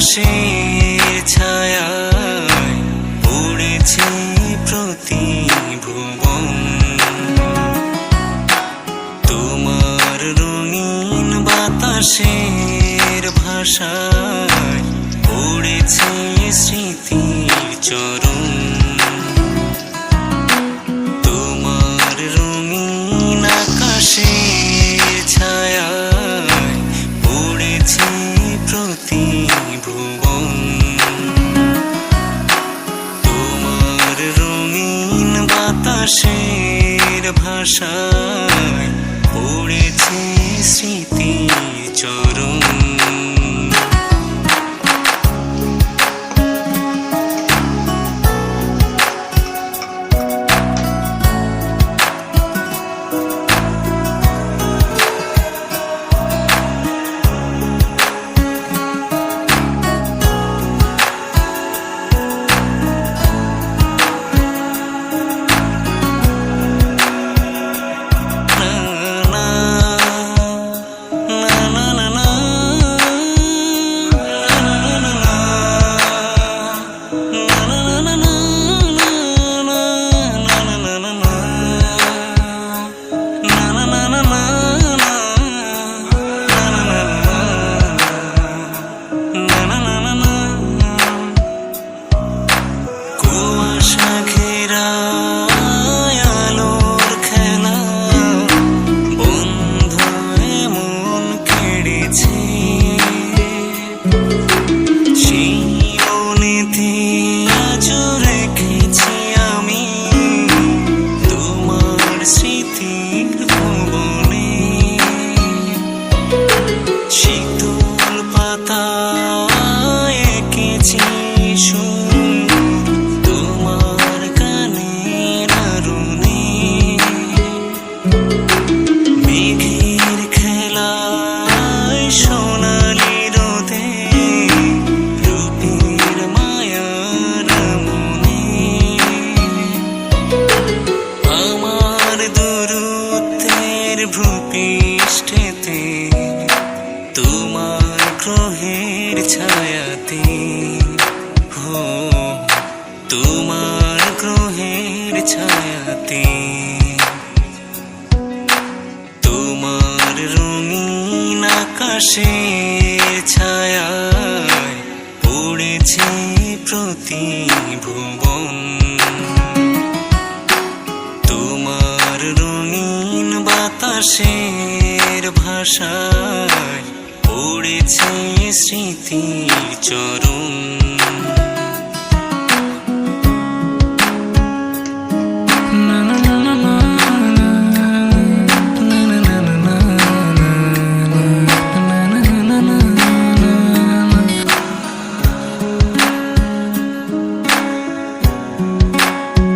আকাশের ছায়ায় পড়েছে প্রতি ভুবন তোমার রঙিন বাতাসের ভাষায় পড়েছে বাতাসের ভাষায় পড়েছে স্মৃতি চরণ। ভূপৃষ্ঠেতে তোমার গ্রহের ছায়াতে। হো, তোমার গ্রহের ছায়াতে। তোমার রঙিন আকাশের ছায়ায় পড়েছে প্রতি ভুবন বাতাসের ভাষায় পড়েছে স্মৃতির চরণ।